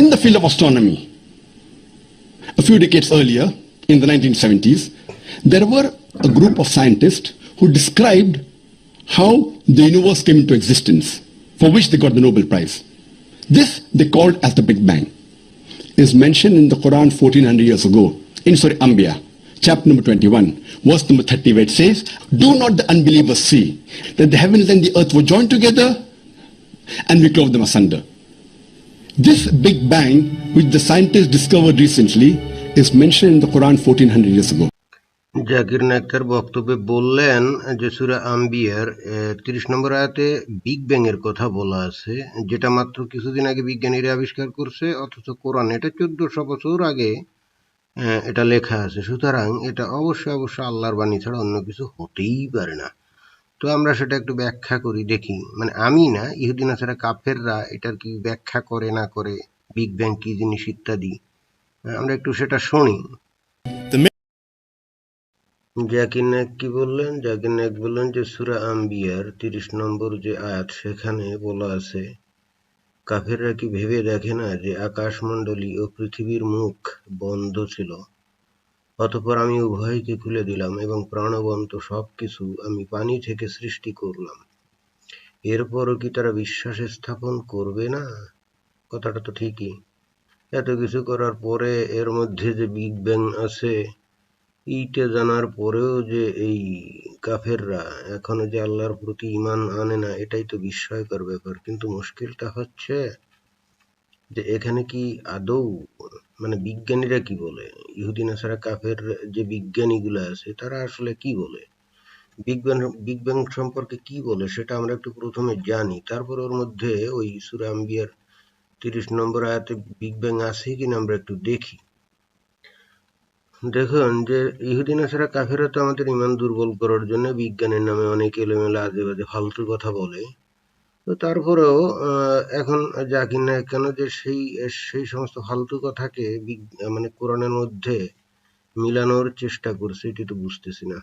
In the field of astronomy, a few decades earlier, in the 1970s, there were a group of scientists who described how the universe came into existence, for which they got the Nobel Prize. This they called as the Big Bang. Is mentioned in the Quran 1400 years ago, in Surah Anbiya, chapter number 21, verse number 30, where it says, Do not the unbelievers see that the heavens and the earth were joined together and we clove them asunder? This Big Bang, which the scientists discovered recently, is mentioned in the Quran 1400 years ago. Zakir Naik বক্তব্যে বললেন যে সুরা আম্বিয়ার তিরিশ নম্বর আয়াতে big bang এর কথা বলা আছে যেটা মাত্র কিছুদিন আগে বিজ্ঞানীরা আবিষ্কার করছে অথচ কোরআন এটা চোদ্দশো বছর আগে এটা লেখা আছে সুতরাং এটা অবশ্যই অবশ্যই আল্লাহর বাণী ছাড়া অন্য কিছু হতেই পারে না তো আমরা সেটা একটু ব্যাখ্যা করি দেখি। মানে আমি না ইহুদিন আসারা কাফেররা এটার কি ব্যাখ্যা করে না করে বিগ ব্যাং কি জিনিস ইত্যাদি আমরা একটু সেটা শুনি। জাকির নায়েক কি বললেন? জাকির নায়েক বললেন যে সুরা আম্বিয়ার তিরিশ নম্বর যে আয়াত সেখানে বলা আছে কাফেররা কি ভেবে দেখে না যে আকাশমণ্ডলী ও পৃথিবীর মুখ বন্ধ ছিল? অতঃপর আমি উভয়কে খুলে দিলাম এবং প্রাণবন্ত সবকিছু আমি পানি থেকে সৃষ্টি করলাম। এরপরও কি তারা বিশ্বাস স্থাপন করবে না? কথাটা তো ঠিকই। এত কিছু করার পরে এর মধ্যে যে বিগ ব্যাং আছে, এইটা জানার পরেও যে এই কাফেররা এখনও যে আল্লাহর প্রতি ইমান আনে না, এটাই তো বিস্ময়কর ব্যাপার। কিন্তু মুশকিলটা হচ্ছে যে এখানে কি আদৌ মানে বিজ্ঞানীরা কি বলে? ইহুদিন আসারা কাফের যে বিজ্ঞানীগুলো আছে, তারা আসলে কি বলে? বিগ ব্যাং বিগ ব্যাং সম্পর্কে কি বলে সেটা আমরা একটু প্রথমে জানি। তারপর ওর মধ্যে ওই সুরা আম্বিয়ার তিরিশ নম্বর আয়াতে বিগ ব্যাং আছে কিনা আমরা একটু দেখি। দেখুন যে ইহুদিন আসারা কাফেরা তো আমাদের ইমান দুর্বল করার জন্য বিজ্ঞানের নামে অনেক এলোমেলো আজে বাজে ফালতু কথা বলে। তো তারপরেও এখন জাকির নায়ক কেন যে সেই সেই সমস্ত ফালতু কথাকে মানে কোরআনের মধ্যে মিলানোর চেষ্টা করছে, এটি তো বুঝতেছি না।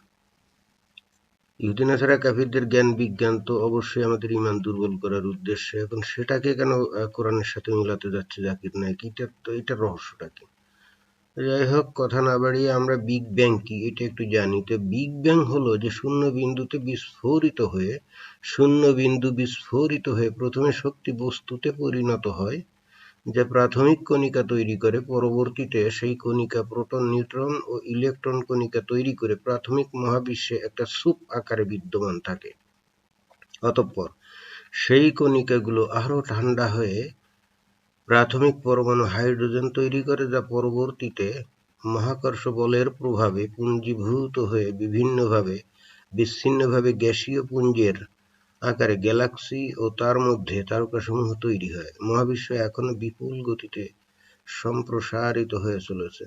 ইহুদিন আসারা কাফিরদের জ্ঞান, বিজ্ঞান তো অবশ্যই আমাদের ইমান দুর্বল করার উদ্দেশ্যে। এখন সেটাকে কেন কোরআনের সাথে মিলাতে যাচ্ছে জাকির নায়ক? এটা তো, এটার রহস্যটা কি? যাই হোক কথা না বাড়িয়ে আমরা বিগ ব্যাং কি, এটা একটু জানি। তো বিগ ব্যাং হলো যে শূন্য বিন্দুতে বিস্ফোরিত হয়ে, শূন্য বিন্দু বিস্ফোরিত হয়ে প্রথমে শক্তি বস্তুতে পরিণত হয়, যা প্রাথমিক কণিকা তৈরি করে। পরবর্তীতে সেই কণিকা প্রোটন, নিউট্রন ও ইলেকট্রন কণিকা তৈরি করে প্রাথমিক মহাবিশ্বে একটা সুপ আকারে বিদ্যমান থাকে। অতঃপর সেই কণিকাগুলো আরও ঠান্ডা হয়ে প্রাথমিক পরমাণু হাইড্রোজেন তৈরি করে যা পরবর্তীতে মহাকর্ষ বলের প্রভাবে পুঞ্জীভূত হয়ে বিভিন্নভাবে, বিচ্ছিন্নভাবে গ্যাসীয় পুঞ্জের আকারে গ্যালাক্সি ও তার মধ্যে তারকাসমূহ তৈরি হয়। মহাবিশ্ব এখনও বিপুল গতিতে সম্প্রসারিত হয়ে চলেছে।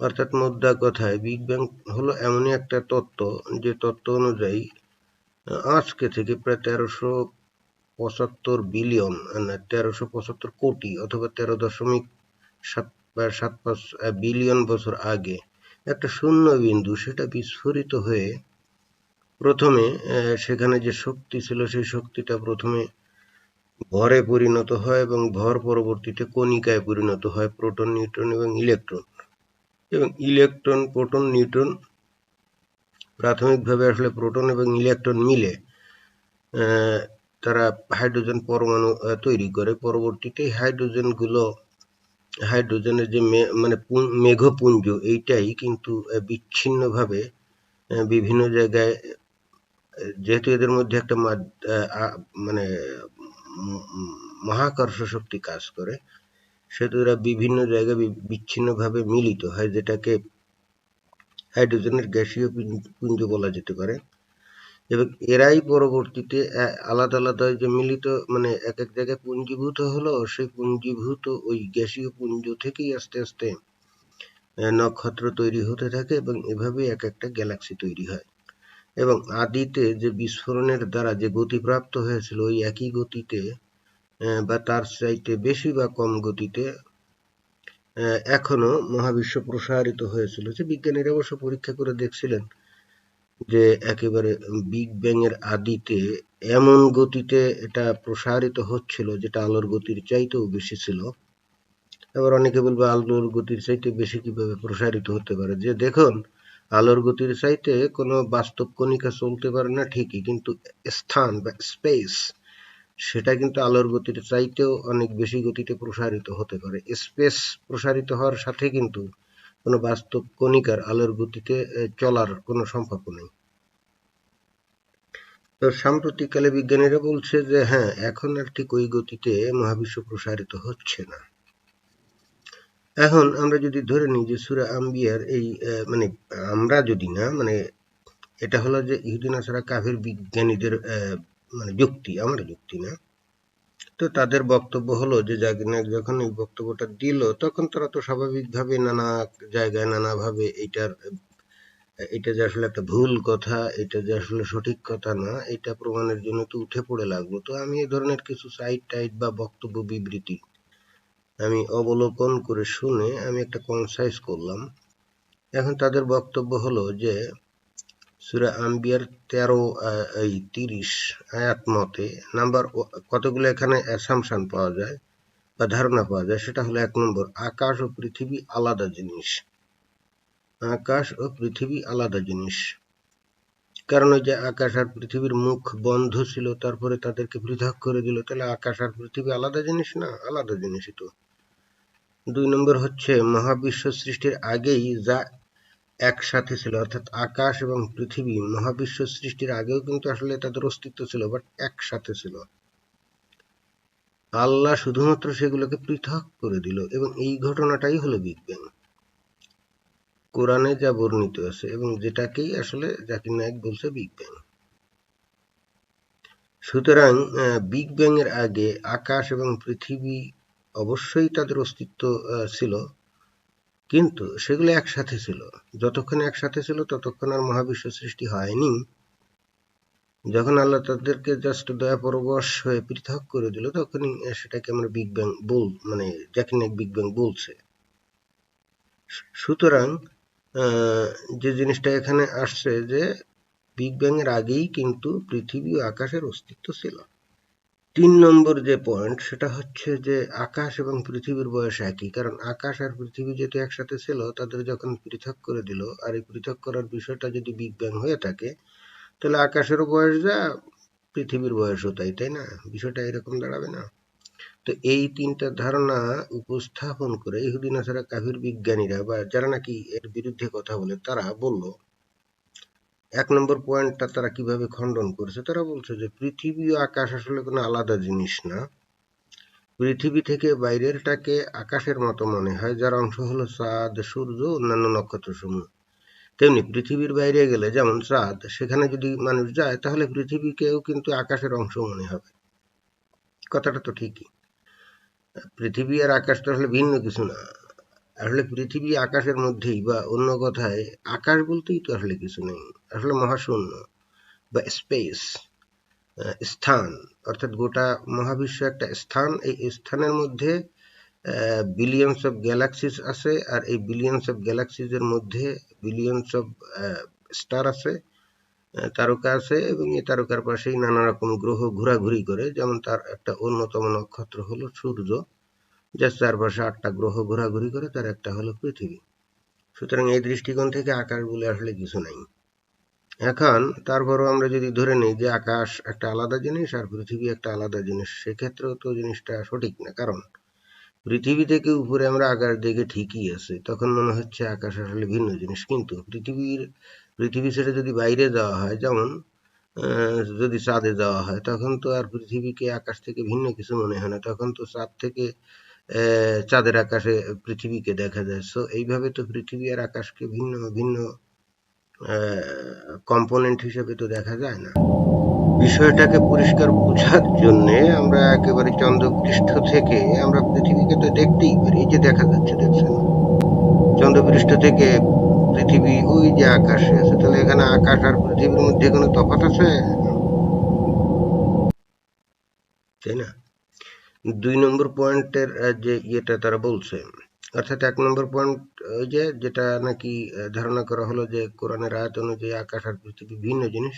অর্থাৎ মোদ্দা কথায় বিগ ব্যাং হলো এমনই একটা তত্ত্ব যে তত্ত্ব অনুযায়ী আজকে থেকে প্রায় তেরোশো পঁচাত্তর বিলিয়ন তেরোশো পঁচাত্তর কোটি অথবা তেরো দশমিক সাত সাত পাঁচ বিলিয়ন বছর আগে। একটা শূন্য বিন্দু, সেটা বিস্ফোরিত হয়ে প্রথমে সেখানে যে শক্তি ছিল, সেই শক্তিটা প্রথমে ভরে পরিণত হয় এবং ভর পরবর্তীতে কণিকায় পরিণত হয়, প্রোটন, নিউট্রন এবং ইলেকট্রন। এবং ইলেকট্রন, প্রোটন, নিউট্রন প্রাথমিকভাবে আসলে প্রোটন এবং ইলেকট্রন মিলে তারা হাইড্রোজেন পরমাণু তৈরি করে। পরবর্তীতে হাইড্রোজেনগুলো হাইড্রোজেনের যে মানে পুঞ্জ- মেঘপুঞ্জ, এইটাই কিন্তু বিচ্ছিন্নভাবে বিভিন্ন জায়গায়, যেহেতু এদের মধ্যে একটা মানে মহাকর্ষ শক্তি কাজ করে, সেহেতু এরা বিভিন্ন জায়গায় বিচ্ছিন্নভাবে মিলিত হয়, যেটাকে হাইড্রোজেনের গ্যাসীয় পুঞ্জ বলা যেতে পারে। এবং এরাই পরবর্তীতে আলাদা আলাদা যে মিলিত মানে এক এক জায়গায় পুঞ্জীভূত হলো, সেই পুঞ্জীভূত ওই গ্যাসীয় পুঞ্জ থেকেই আস্তে আস্তে নক্ষত্র তৈরি হতে থাকে এবং এভাবেই এক একটা গ্যালাক্সি তৈরি হয়। এবং আদিতে যে বিস্ফোরণের দ্বারা যে গতি প্রাপ্ত হয়েছিল, ওই একই গতিতে বা তার চাইতে বেশি বা কম গতিতে এখনও মহাবিশ্ব প্রসারিত হয়েছিল। যে বিজ্ঞানীরা অবশ্য পরীক্ষা করে দেখছিলেন যে একেবারে বিগ ব্যাং এর আদিতে এমন গতিতে এটা প্রসারিত হচ্ছিল, যেটা আলোর গতির চাইতেও বেশি ছিল। এবার অনেকে বলবে, আলোর গতির চাইতে বেশি কীভাবে প্রসারিত হতে পারে? যে দেখুন, আলোর গতির চাইতে কোনো বাস্তব কণিকা চলতে পারে না ঠিকই, কিন্তু স্থান বা স্পেস সেটা কিন্তু আলোর গতির চাইতেও অনেক বেশি গতিতে প্রসারিত হতে পারে। স্পেস প্রসারিত হওয়ার সাথে কিন্তু কোনো বাস্তব কণিকার আলোর গতিতে চলার কোনো সম্ভাব্য নেই। তো সাম্প্রতিককালে বিজ্ঞানীরা বলছে যে হ্যাঁ এখন আর ঠিক ওই গতিতে মহাবিশ্ব প্রসারিত হচ্ছে না। এখন আমরা যদি ধরে নিই যে সুরা আম্বিয়ার এই মানে আমরা যদি না মানে এটা হলো যে ইহুদিন আসারা কাফের বিজ্ঞানীদের মানে যুক্তি, আমার যুক্তি না তো তাদের বক্তব্য হলো যে জাগিনাক যখন এই বক্তব্যটা দিল, তখন তারা তো স্বাভাবিকভাবে নানা জায়গায় নানাভাবে এইটার এটা যে আসলে একটা ভুল কথা এটা যে আসলে সঠিক কথা না এটা প্রমাণের জন্য তো উঠে পড়ে লাগল। তো আমি এই ধরনের কিছু সাইট টাইট বা বক্তব্য বিবৃতি আমি অবলোকন করে শুনে আমি একটা কনসাইজ করলাম। এখন তাদের বক্তব্য হলো যে সুরা আম্বিয়ার তেরো এই তিরিশ আয়াত মতে নাম্বার কতগুলো এখানে অ্যাসামশন পাওয়া যায় বা ধারণা পাওয়া যায় সেটা হলো এক নম্বর, আকাশ ও পৃথিবী আলাদা জিনিস। আকাশ ও পৃথিবী আলাদা জিনিস। কারণ ওই যে আকাশ আর পৃথিবীর মুখ বন্ধ ছিল, তারপরে তাদেরকে পৃথক করে দিল, তাহলে আকাশ আর পৃথিবী আলাদা জিনিস না? আলাদা জিনিসই তো। দুই নম্বর হচ্ছে, মহাবিশ্ব সৃষ্টির আগেই যা একসাথে ছিল, অর্থাৎ আকাশ এবং পৃথিবী, মহাবিশ্ব সৃষ্টির আগেও কিন্তু আসলে তাদের অস্তিত্ব ছিল বাট একসাথে ছিল। আল্লাহ শুধুমাত্র সেগুলোকে পৃথক করে দিল, এবং এই ঘটনাটাই হলো বিগ ব্যাং কোরআনে যা বর্ণিত আছে, এবং যেটাকেই আসলে জাকির নায়ক বলছে বিগ ব্যাং সুতরাং বিগ ব্যাং এর আগে আকাশ এবং পৃথিবী অবশ্যই তাদের অস্তিত্ব ছিল কিন্তু সেগুলো একসাথে ছিল। যতক্ষণ একসাথে ছিল, ততক্ষণ আর মহাবিশ্ব সৃষ্টি হয়নি। যখন আল্লাহ তাদেরকে জাস্ট দয়া পরবশ হয়ে পৃথক করে দিল, তখনই সেটাকে আমরা বিগ ব্যাং বল মানে জাকির নায়ক বিগ ব্যাং বলছে। সুতরাং যে জিনিসটা এখানে আসছে যে বিগ ব্যাং এর আগেই কিন্তু পৃথিবী ও আকাশের অস্তিত্ব ছিল। তিন নম্বর যে পয়েন্ট সেটা হচ্ছে যে আকাশ এবং পৃথিবীর বয়স একই। কারণ আকাশ আর পৃথিবী যেহেতু একসাথে ছিল, তাদের যখন পৃথক করে দিল, আর এই পৃথক করার বিষয়টা যদি বিগ ব্যাং হয়ে থাকে, তাহলে আকাশেরও বয়স যা, পৃথিবীর বয়সও তাই তাই না? বিষয়টা এরকম দাঁড়াবে না। তো এই তিনটা ধারণা উপস্থাপন করে ইহুদিন আসারা কাফির বিজ্ঞানীরা বা যারা নাকি এর বিরুদ্ধে কথা বলে, তারা বলল এক নম্বর পয়েন্টটা তারা কীভাবে খণ্ডন করেছে? তারা বলছে যে, পৃথিবী ও আকাশ আসলে কোনো আলাদা জিনিস না। পৃথিবী থেকে বাইরেরটাকে আকাশের মতো মনে হয়, যার অংশ হলো চাঁদ, সূর্য, অন্যান্য নক্ষত্র সমূহ তেমনি পৃথিবীর বাইরে গেলে যেমন চাঁদ, সেখানে যদি মানুষ যায়, তাহলে পৃথিবীকেও কিন্তু আকাশের অংশ মনে হবে। কথাটা তো ঠিকই। পৃথিবী আর আকাশ তো আসলে ভিন্ন কিছু না। আসলে পৃথিবী আকাশের মধ্যেই বা অন্য কথায়, আকাশ বলতেই তো আসলে কিছু নেই। আসলে মহাশূন্য বা স্পেস স্থান, অর্থাৎ গোটা মহাবিশ্ব একটা স্থান। এই স্থানের মধ্যে বিলিয়নস অফ গ্যালাক্সিস আছে আর এই বিলিয়নস অফ গ্যালাক্সিস এর মধ্যে বিলিয়নস অফ স্টার আছে তারকা আছে এবং এই তারকার পাশেই নানা রকম গ্রহ ঘোরাঘুরি করে। যেমন তার একটা অন্যতম নক্ষত্র হলো সূর্য। যার চারপাশে আটটা গ্রহ ঘোরাঘুরি করে, তার একটা হলো পৃথিবী। সুতরাং এই দৃষ্টিকোণ থেকে আকাশ বলে আসলে কিছু নাই। এখন তারপরও আমরা যদি ধরে নিই যে আকাশ একটা আলাদা জিনিস আর পৃথিবী একটা আলাদা জিনিস, সেক্ষেত্রেও তো জিনিসটা সঠিক না। কারণ পৃথিবী থেকে উপরে আমরা আকাশ দেখে ঠিকই আছে, তখন মনে হচ্ছে আকাশ আসলে ভিন্ন জিনিস। কিন্তু পৃথিবীর, পৃথিবী ছেড়ে যদি বাইরে যাওয়া হয়, যেমন যদি চাঁদে যাওয়া হয়, তখন তো আর পৃথিবীকে আকাশ থেকে ভিন্ন কিছু মনে হয় না। তখন তো চাঁদ থেকে চাঁদের আকাশে পৃথিবীকে দেখা যায়। সো এইভাবে তো পৃথিবী আর আকাশকে ভিন্ন ভিন্ন কম্পোনেন্ট হিসেবে তো দেখা যায় না। বিষয়টাকে পরিষ্কার বোঝার জন্যে আমরা একেবারে চন্দ্রপৃষ্ঠ থেকে আমরা পৃথিবীকে তো দেখতেই পারি, এই যে দেখা যাচ্ছে, দেখছেন? চন্দ্রপৃষ্ঠ থেকে পৃথিবী ওই যে আকাশে আছে, তাহলে এখানে আকাশ আর পৃথিবীর মধ্যে কোনো তফাৎ আছে? তাই না? দুই নম্বর পয়েন্টের যে ইয়েটা তারা বলছে, অর্থাৎ এক নম্বর পয়েন্ট ওই যে, যেটা নাকি ধারণা করা হলো যে কোরআনের আয়াত অনুযায়ী আকাশ আর পৃথিবী ভিন্ন জিনিস,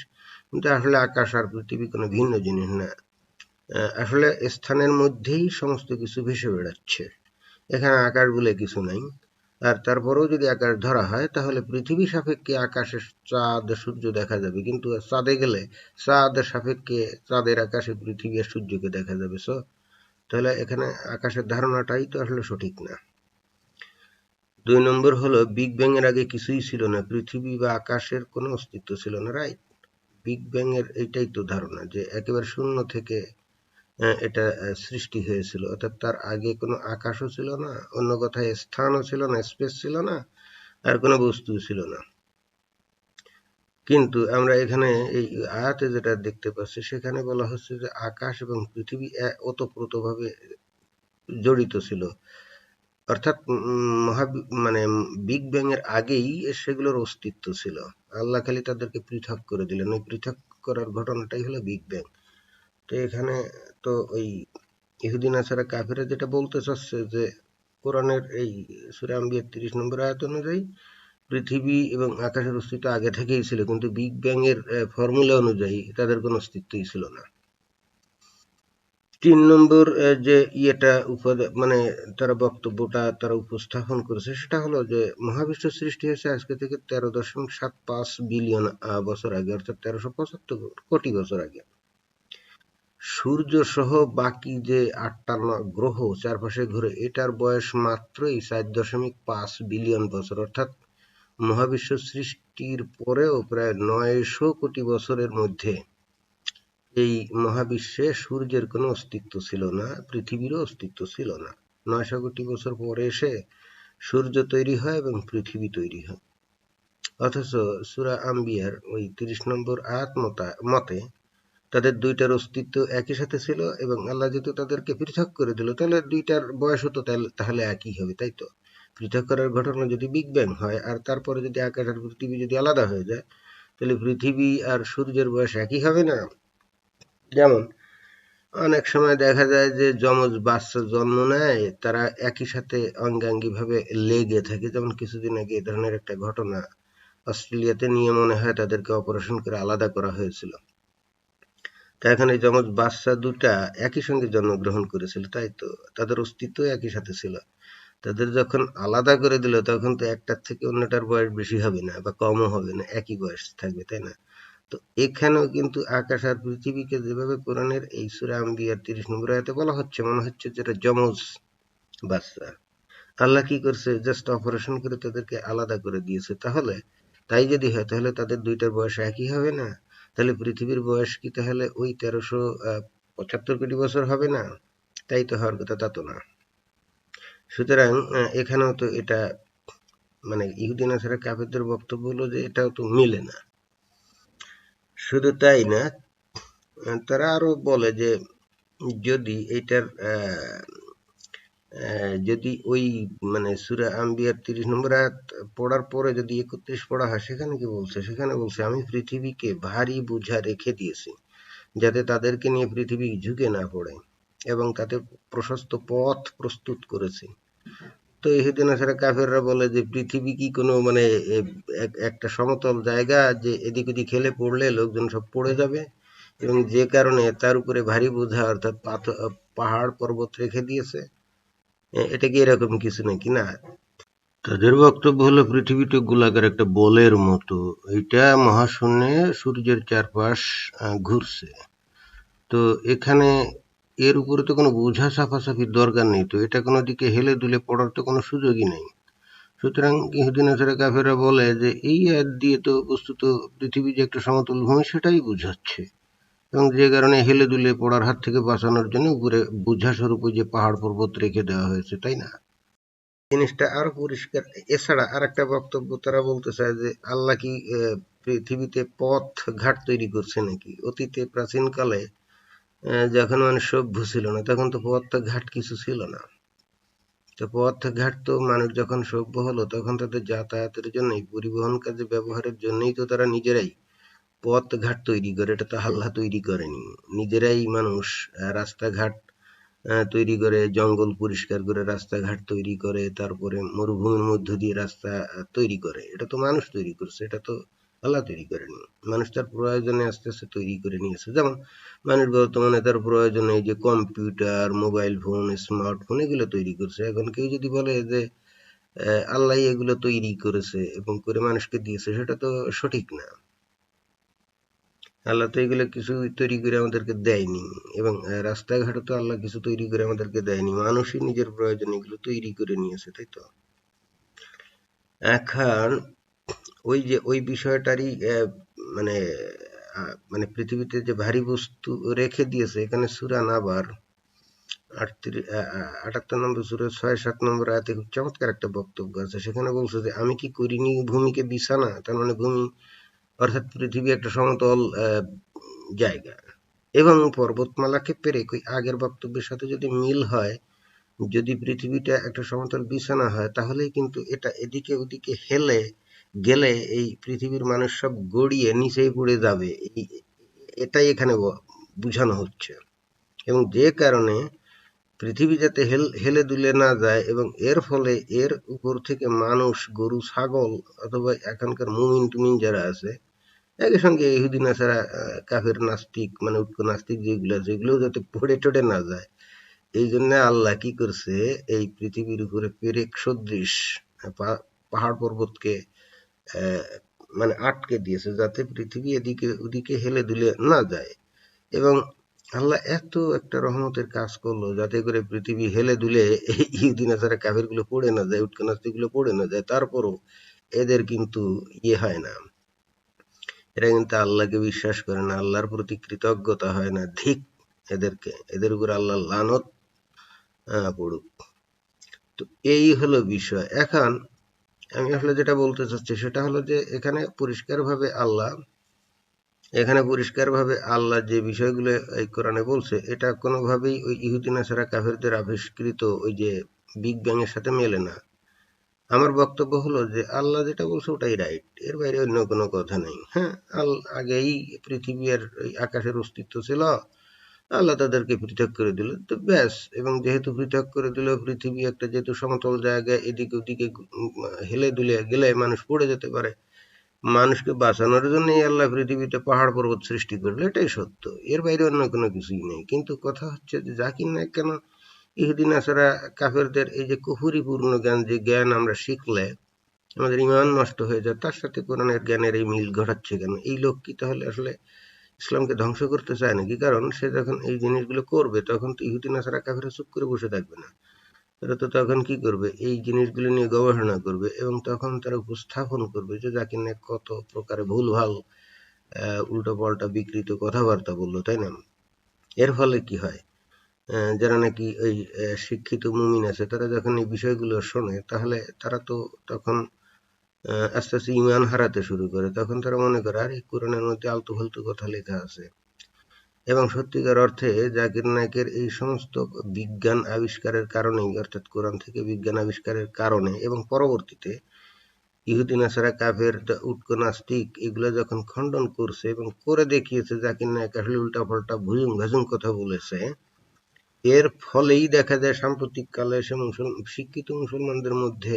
কিন্তু আসলে আকাশ আর পৃথিবী কোনো ভিন্ন জিনিস না। আসলে স্থানের মধ্যেই সমস্ত কিছু ভেসে বেড়াচ্ছে। এখানে আকাশ বলে কিছু নাই। আর তারপরেও যদি আকাশ ধরা হয়, তাহলে পৃথিবী সাপেক্ষে আকাশে চাঁদ, সূর্য দেখা যাবে। কিন্তু চাঁদে গেলে চাঁদ সাপেক্ষে চাঁদের আকাশে পৃথিবী আর সূর্যকে দেখা যাবে। সো তাহলে এখানে আকাশের ধারণাটাই তো আসলে সঠিক না। দুই নম্বর হলো বিগ ব্যাং এর আগে কিছুই ছিল না। পৃথিবী বা আকাশের কোনো অস্তিত্ব ছিল না রাইট বিগ ব্যাং এর এইটাই তো ধারণা যে একেবারে শূন্য থেকে এটা সৃষ্টি হয়েছিল। অর্থাৎ তার আগে কোনো আকাশও ছিল না, অন্য কথায় স্থানও ছিল না স্পেস ছিল না, আর কোনো বস্তু ছিল না। কিন্তু আমরা এখানে এই আয়াতে যেটা দেখতে পাচ্ছি, সেখানে বলা হচ্ছে যে আকাশ এবং পৃথিবী ওতপ্রোতভাবে জড়িত ছিল। অর্থাৎ মহা মানে বিগ ব্যাং এর আগেই সেগুলোর অস্তিত্ব ছিল। আল্লাহ খালি তাদেরকে পৃথক করে দিলেন। ওই পৃথক করার ঘটনাটাই হলো বিগ ব্যাং। তো এখানে তো ওই ইহুদিন, নাসারা কাফেরা যেটা বলতে চাচ্ছে যে, কোরআনের এই সূরা আম্বিয়ার তিরিশ নম্বর আয়াত অনুযায়ী পৃথিবী এবং আকাশের অস্তিত্ব আগে থেকেই ছিল, কিন্তু বিগ ব্যাং এর ফর্মুলা অনুযায়ী তাদের কোনো অস্তিত্বই ছিল না। তিন নম্বর যে ইয়েটা মানে তারা বক্তব্যটা তারা উপস্থাপন করেছে, সেটা হলো যে মহাবিশ্ব সৃষ্টি হয়েছে আজকে থেকে তেরো দশমিক সাত পাঁচ বিলিয়ন বছর আগে, অর্থাৎ তেরোশো পঁচাত্তর কোটি বছর আগে। সূর্য সহ বাকি যে আটটা গ্রহ চারপাশে ঘুরে, এটার বয়স মাত্রই চার দশমিক পাঁচ বিলিয়ন বছর, অর্থাৎ মহাবিশ্ব সৃষ্টির পরেও প্রায় নয়শো কোটি বছরের মধ্যে এই মহাবিশ্বে সূর্যের কোনো অস্তিত্ব ছিল না, পৃথিবীরও অস্তিত্ব ছিল না। নয়শো কোটি বছর পরে এসে সূর্য তৈরি হয় এবং পৃথিবী তৈরি হয়। অথচ সুরা আম্বিয়ার ওই তিরিশ নম্বর আয়াত মতা- তাদের দুইটার অস্তিত্ব একই সাথে ছিল এবং আল্লাহ যেহেতু তাদেরকে পৃথক করে দিল, তাহলে দুইটার বয়সও তো তাহলে একই হবে, তাই তো? পৃথক করার ঘটনা যদি বিগ ব্যাং হয় আর তারপরে যদি আকাশ আর পৃথিবী যদি আলাদা হয়ে যায়, তাহলে পৃথিবী আর সূর্যের বয়স একই হবে না? যেমন, অনেক সময় দেখা যায় যে যমজ বাচ্চা জন্ম নেয়, তারা একই সাথে অঙ্গাঙ্গি ভাবে লেগে থাকে। যেমন কিছুদিন আগে এই ধরনের একটা ঘটনা অস্ট্রেলিয়াতে নিয়ে মনে হয় তাদেরকে অপারেশন করে আলাদা করা হয়েছিল। তা এখন যমজ বাচ্চা দুটা একই সঙ্গে জন্মগ্রহণ করেছিল, তাই তো? তাদের অস্তিত্ব একই সাথে ছিল। তাদের যখন আলাদা করে দিল, তখন তো একটার থেকে অন্যটার বয়স বেশি হবে না বা কমও হবে না, একই বয়স থাকবে, তাই না? তো এখানেও কিন্তু আকাশ আর পৃথিবীকে যেভাবে কোরআনের এই সুরা আম্বিয়ার তিরিশ নম্বর আয়াতে বলা হচ্ছে, মনে হচ্ছে যেটা যমজ বাচ্চা। আল্লাহ কি করছে? জাস্ট অপারেশন করে তাদেরকে আলাদা করে দিয়েছে। তাহলে তাই যদি হয়, তাহলে তাদের দুইটার বয়স একই হবে না? তাহলে পৃথিবীর বয়স কি তাহলে ওই তেরোশো পঁচাত্তর কোটি বছর হবে না? তাই তো হওয়ার কথা, তা তো না। সুতরাং এখানেও তো এটা মানে ইহুদিন আসারা কাফেরদের বক্তব্য হলো যে এটাও তো মিলে না। শুধু তাই না তারা আরও বলে যে যদি এটার যদি ওই মানে সুরা আম্বিয়ার তিরিশ নম্বর আয়াত পড়ার পরে যদি একত্রিশ পড়া হয়, সেখানে কি বলছে? সেখানে বলছে, আমি পৃথিবীকে ভারী বোঝা রেখে দিয়েছি, যাতে তাদেরকে নিয়ে পৃথিবী ঝুঁকে না পড়ে এবং তাতে প্রশস্ত পথ প্রস্তুত করেছি। তো ইহুদিন আসারা কাফেররা বলে যে, পৃথিবী কি কোনো মানে একটা সমতল জায়গা যে এদিক ওদিক খেলে পড়লে লোকজন সব পড়ে যাবে? এবং যে কারণে তার উপরে ভারী বোঝা অর্থাৎ পাহাড় পর্বত রেখে দিয়েছে। এটা কি এরকম কিছু নাকি? না। তাদের বক্তব্য হলো, পৃথিবীটা গোলাকার একটা বলের মতো। এটা মহাশূন্যে সূর্যের চারপাশ ঘুরছে। তো এখানে এর উপরে তো কোনো বোঝা সাফাসাফির দরকার নেই তো। এটা কোনো দিকে হেলে দুলে পড়ার তো কোনো সুযোগই নেই। সুতরাং ইহুদিন আসারা কাফেরা বলে যে, এই আয়াত দিয়ে তো বস্তুত পৃথিবী যে একটা সমতল ভূমি, সেটাই বুঝাচ্ছে। এবং যে কারণে হেলে দুলে পড়ার হাত থেকে বাঁচানোর জন্য উপরে বোঝা স্বরূপ যে পাহাড় পর্বত রেখে দেওয়া হয়েছে, তাই না? জিনিসটা আরও পরিষ্কার। এছাড়া আর একটা বক্তব্য তারা বলতে চায় যে, আল্লাহ কি পৃথিবীতে পথ ঘাট তৈরি করছে নাকি? অতীতে প্রাচীনকালে যখন মানুষ সভ্য ছিল না, তখন তো পথ ঘাট কিছু ছিল না। তো পথ ঘাট তো মানুষ যখন সভ্য হলো, তখন তাদের যাতায়াতের জন্যই, পরিবহন কাজে ব্যবহারের জন্যই তো তারা নিজেরাই পথ ঘাট তৈরি করে, এটা তো আল্লাহ তৈরি করেনি। নিজেরাই মানুষ রাস্তাঘাট তৈরি করে, জঙ্গল পরিষ্কার করে, রাস্তাঘাট তৈরি করে, তারপরে মরুভূমির মধ্য দিয়ে রাস্তা তৈরি করে। এটা তো মানুষ তৈরি করছে, এটা তো আল্লাহ তৈরি করেনি মানুষ তার প্রয়োজনে আস্তে আস্তে তৈরি করে নিয়েছে। যেমন মানুষ বর্তমানে তার প্রয়োজনে যে কম্পিউটার মোবাইল ফোন স্মার্টফোন এগুলো তৈরি করছে। এখন কেউ যদি বলে যে আল্লাহ এগুলো তৈরি করেছে এবং করে মানুষকে দিয়েছে সেটা তো সঠিক না। আল্লাহ তো এগুলো কিছু তৈরি করে আমাদেরকে দেয়নি এবং আহ, রাস্তাঘাটে তো আল্লাহ কিছু তৈরি করে আমাদেরকে দেয়নি। মানুষই নিজের প্রয়োজন এগুলো তৈরি করে নিয়েছে তাই তো? এখন ওই যে, ওই বিষয়টারই মানে মানে পৃথিবীতে যে ভারী বস্তু রেখে দিয়েছে, এখানে আবার আটত্রিশ আটাত্তর নম্বর সুরে, ছয়, সাত নম্বর আয়াতে খুব চমৎকার একটা বক্তব্য আছে। সেখানে বলছে যে, আমি কি করিনি ভূমিকে বিছানা? তার মানে ভূমি অর্থাৎ পৃথিবী একটা সমতল জায়গা। এবং পর্বতমালাকে পেরে ওই আগের বক্তব্যের সাথে যদি মিল হয়, যদি পৃথিবীটা একটা সমতল বিছানা হয়, তাহলেই কিন্তু এটা এদিকে ওদিকে হেলে গেলে এই পৃথিবীর মানুষ সব গড়িয়ে নিচেই পড়ে যাবে। এটাই এখানে বোঝানো হচ্ছে। এবং যে কারণে পৃথিবী যাতে হেল, হেলে দুলে না যায় এবং এর ফলে এর উপর থেকে মানুষ, গরু, ছাগল অথবা এখনকার মুমিন টুমিন যারা আছে, একই সঙ্গে ইহুদি, নাসারা কাফের, নাস্তিক মানে উৎক নাস্তিক যেগুলো আছে এগুলো যাতে পড়ে টড়ে না যায়। এই জন্য আল্লাহ কি করছে, এই পৃথিবীর উপরে পেরেক সদৃশ পাহাড় পর্বতকে মানে আটকে দিয়েছে যাতে পৃথিবী এদিকে ওদিকে হেলে দুলে না যায়। এবং আল্লাহ এত একটা রহমতের কাজ করল যাতে করে পৃথিবী হেলে দুলে ইহুদিন আসারা কাফেরগুলো পড়ে না যায় উৎকনাস্তি গুলো পড়ে না যায়। তারপরও এদের কিন্তু ইয়ে হয় না। এরা কিন্তু আল্লাহকে বিশ্বাস করে না, আল্লাহর প্রতি কৃতজ্ঞতা হয় না, ধিক এদেরকে, এদের উপর আল্লাহ লানত পড়ুক। তো এই হলো বিষয়। এখন আমি আসলে যেটা বলতে চাচ্ছি, সেটা হলো যে এখানে পরিষ্কারভাবে আল্লাহ, এখানে পরিষ্কারভাবে আল্লাহ যে বিষয়গুলো এই কোরআনে বলছে, এটা কোনোভাবেই ওই ইহুদিন আসারা কাফেরদের আবিষ্কৃত ওই যে বিগ ব্যাং এর সাথে মেলে না। আমার বক্তব্য হলো যে আল্লাহ যেটা বলছে ওটাই রাইট এর বাইরে অন্য কোনো কথা নেই। হ্যাঁ আল, আগেই পৃথিবী আর ওই আকাশের অস্তিত্ব ছিল আল্লাহ তাদেরকে পৃথক করে দিল। তো ব্যাস, এবং যেহেতু পৃথক করে দিল, পৃথিবী একটা যেহেতু সমতল জায়গায় এদিকে ওদিকে হেলে দুলে গেলে মানুষ পড়ে যেতে পারে। মানুষকে বাঁচানোর জন্যই আল্লাহ পৃথিবীতে পাহাড় পর্বত সৃষ্টি করল, এটাই সত্য। এর বাইরে অন্য কোনো কিছুই নেই। কিন্তু কথা হচ্ছে যে জাকির নায়ক কেন ইহুদিন আসারা কাফেরদের এই যে কুহুরিপূর্ণ জ্ঞান, যে জ্ঞান আমরা শিখলে, আমাদের ইমান নষ্ট হয়ে যায়, তার সাথে কোরআনের জ্ঞানের এই মিল ঘটাচ্ছে কেন? এই লোক কি তাহলে আসলে ইসলামকে ধ্বংস করতে চায় নাকি? কারণ সে যখন এই জিনিসগুলো করবে, তখন তো ইহুদিন আসারা কাফেরা চুপ করে বসে থাকবে না। তারা তো তখন কি করবে? এই জিনিসগুলো নিয়ে গবেষণা করবে এবং তখন তারা উপস্থাপন করবে যে জাকির নায়ক কত প্রকারে ভুলভাল উল্টো পাল্টা বিকৃত কথাবার্তা বলল, তাই না? এর ফলে কি হয়? যারা নাকি ওই শিক্ষিত মুমিন আছে, তারা যখন এই বিষয়গুলো শোনে, তাহলে তারা তো তখন আস্তে আস্তে ইমান হারাতে শুরু করে। তখন তারা মনে করে, আরে, কোরআনের মধ্যে আলতু ফালতু কথা লেখা আছে। এবং সত্যিকার অর্থে জাকির নায়কের এই সমস্ত বিজ্ঞান আবিষ্কারের কারণেই, অর্থাৎ কোরআন থেকে বিজ্ঞান আবিষ্কারের কারণে এবং পরবর্তীতে ইহুদিন আসারা কাফের উটকো, নাস্তিক, এগুলো যখন খণ্ডন করছে এবং করে দেখিয়েছে, জাকির নায়ক আসলে উল্টা পাল্টা ভুজুং ভাজুং কথা বলেছে, এর ফলেই দেখা যায় সাম্প্রতিক কালে এসে মুসলমান শিক্ষিত মুসলমানদের মধ্যে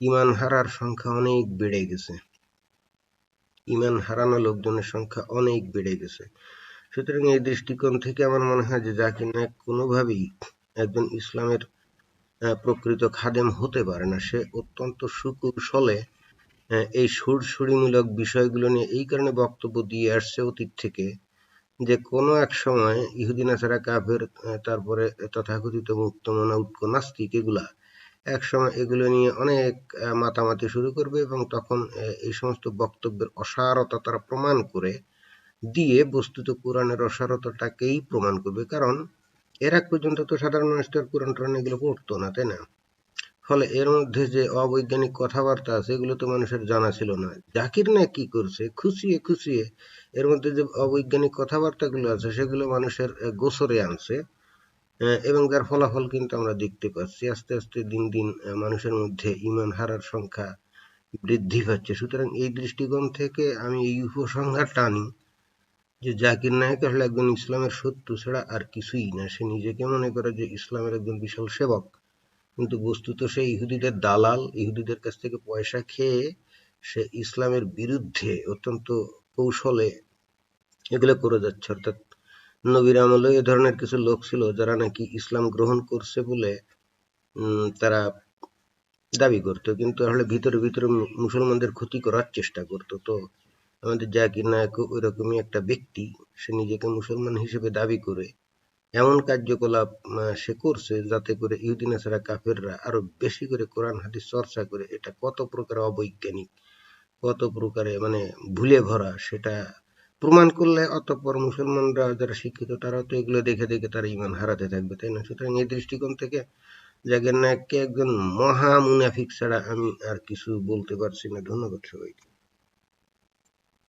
ইমান হারার সংখ্যা অনেক বেড়ে গেছে। ইমান হারানো লোকজনের সংখ্যা অনেক বেড়ে গেছে। সুতরাং এই দৃষ্টিকোণ থেকে আমার মনে হয় যে জাকির নায়ক কোনোভাবেই একজন ইসলামের প্রকৃত খাদেম হতে পারে না। সে অত্যন্ত সুকৌশলে এই সুরসুরিমূলক বিষয়গুলো নিয়ে এই কারণে বক্তব্য দিয়ে আসছে অতীত থেকে যে কোনো এক সময় ইহুদিনা ছাড়া কাফের তারপরে তথাকথিত মুক্তমনা উৎক নাস্তিক এগুলা এক সময় এগুলো নিয়ে অনেক মাতামাতি শুরু করবে এবং তখন এই সমস্ত বক্তব্যের অসারতা তারা প্রমাণ করে দিয়ে বস্তুত কোরআনের অসারতাটাকেই প্রমাণ করবে। কারণ এর আগ পর্যন্ত তো সাধারণ মানুষ তো কোরআন টোরআন এগুলো পড়তো না, তাই না? ফলে এর মধ্যে যে অবৈজ্ঞানিক কথাবার্তা আছে, এগুলো তো মানুষের জানা ছিল না। জাকির নায়ক কি করছে? খুশিয়ে খুশিয়ে এর মধ্যে যে অবৈজ্ঞানিক কথাবার্তাগুলো আছে, সেগুলো মানুষের গোসরে আনছে। এবং যার ফলাফল কিন্তু আমরা দেখতে পাচ্ছি। আস্তে আস্তে দিন দিন মানুষের মধ্যে ইমান হারার সংখ্যা বৃদ্ধি পাচ্ছে। সুতরাং এই দৃষ্টিকোণ থেকে আমি এই উপসংহার টানি যে জাকির নায়ক আসলে একজন ইসলামের শত্রু ছাড়া আর কিছুই না। সে নিজেকে মনে করে যে ইসলামের একজন বিশাল সেবক, কিন্তু বস্তুত সে ইহুদিদের দালাল, ইহুদিদের কাছ থেকে পয়সা খেয়ে সে ইসলামের বিরুদ্ধে অত্যন্ত কৌশলে এগুলো করে যাচ্ছে। অর্থাৎ নবীর আমলে এ ধরনের কিছু লোক ছিল যারা নাকি ইসলাম গ্রহণ করছে বলে তারা দাবি করতো। কিন্তু আসলে ভিতরে ভিতরে মুসলমানদের ক্ষতি করার চেষ্টা করতো। তো আমাদের জাকির নায়ক ওইরকমই একটা ব্যক্তি, সে নিজেকে মুসলমান হিসেবে দাবি করে এমন কার্যকলাপ সে করছে যাতে করে ইহুদিন ছাড়া কাফেররা আরও বেশি করে কোরআন, হাদিস চর্চা করে এটা কত প্রকার অবৈজ্ঞানিক, কত প্রকারে মানে ভুলে ভরা সেটা প্রমাণ করলে অতঃপর মুসলমানরা যারা শিক্ষিত তারা তো এগুলো দেখে দেখে তারা ইমান হারাতে থাকবে, তাই না? সুতরাং এই দৃষ্টিকোণ থেকে জাকির নায়ককে একজন মহা মুনাফিক ছাড়া আমি আর কিছু বলতে পারছি না। ধন্যবাদ সবাইকে।